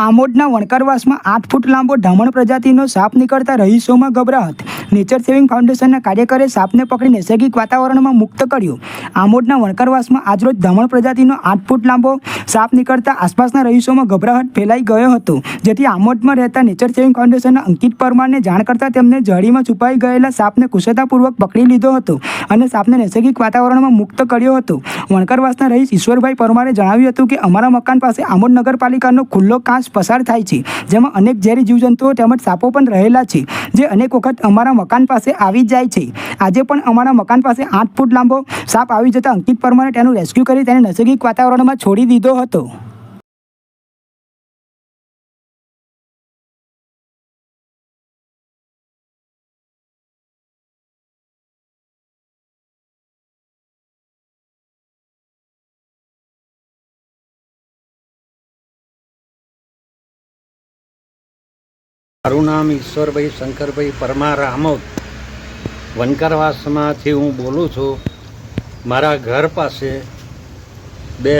આમોદના વણકરવાસમાં આઠ ફૂટ લાંબો ઢમણ પ્રજાતિનો સાપ નીકળતા રહીશોમાં ગભરાહટ નેચર સેવિંગ ફાઉન્ડેશનના કાર્યકરે સાપને પકડી નૈસર્ગિક વાતાવરણમાં મુક્ત કર્યો. આમોદના વણકરવાસમાં આજરોજ ધામણ પ્રજાતિનો આઠ ફૂટ લાંબો સાપ નીકળતા આસપાસના રહીશોમાં ગભરાહટ ફેલાઈ ગયો હતો, જેથી આમોદમાં રહેતા નેચર સેવિંગ ફાઉન્ડેશનના અંકિત પરમારને જાણ કરતાં તેમને જડીમાં છુપાઈ ગયેલા સાપને કુશળતાપૂર્વક પકડી લીધો હતો અને સાપને નૈસર્ગિક વાતાવરણમાં મુક્ત કર્યો હતો. વણકરવાસના રહીશ ઈશ્વરભાઈ પરમારે જણાવ્યું હતું કે, અમારા મકાન પાસે આમોદ નગરપાલિકાનો ખુલ્લો કાંચ પસાર થાય છે. જેમાં અનેક ઝેરી જીવજંતુઓ તેમજ સાપો પણ રહેલા છે, જે અનેક વખત અમારા મકાન પાસે આવી જાય છે. આજે પણ અમારા મકાન પાસે આઠ ફૂટ લાંબો સાપ આવી જતા અંકિત પરમારે તેનું રેસ્ક્યુ કરી તેને નૈસર્ગિક વાતાવરણમાં છોડી દીધો હતો. મારું નામ ઈશ્વરભાઈ શંકરભાઈ પરમાર આમોદ. વનકરવાસમાંથી હું બોલું છું. મારા ઘર પાસે બે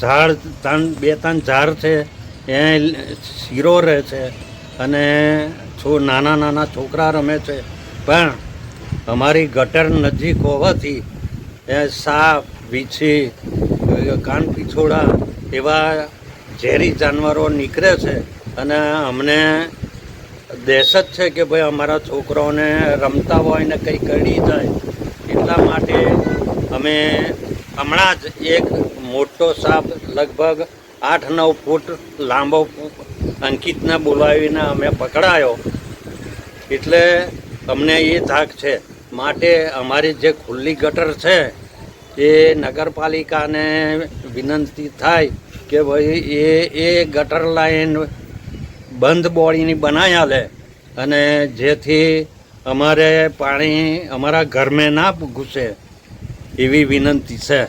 ઝાડ, ત્રણ, બે, ત્રણ ઝાડ છે. એ શીરો રહે છે અને છો નાના નાના છોકરા રમે છે. પણ અમારી ગટર નજીક હોવાથી એ સાપ, વીછી, કાન પીછોડા એવા ઝેરી જાનવરો નીકળે છે. અને અમને દહેશત છે કે ભાઈ અમારા છોકરાઓને રમતા હોય ને કંઈ કરી જાય, એટલા માટે અમે હમણાં જ એક મોટો સાપ લગભગ આઠ નવ ફૂટ લાંબો અંકિતને બોલાવીને અમે પકડાયો. એટલે અમને એ ધાક છે. માટે અમારી જે ખુલ્લી ગટર છે, એ નગરપાલિકાને વિનંતી થાય કે ભાઈ એ એ ગટર લાઈન બંધ બોડીની બનાવી આલે અને જેથી અમારે પાણી અમારા ઘરમાં ના ઘૂસે એવી વિનંતી છે.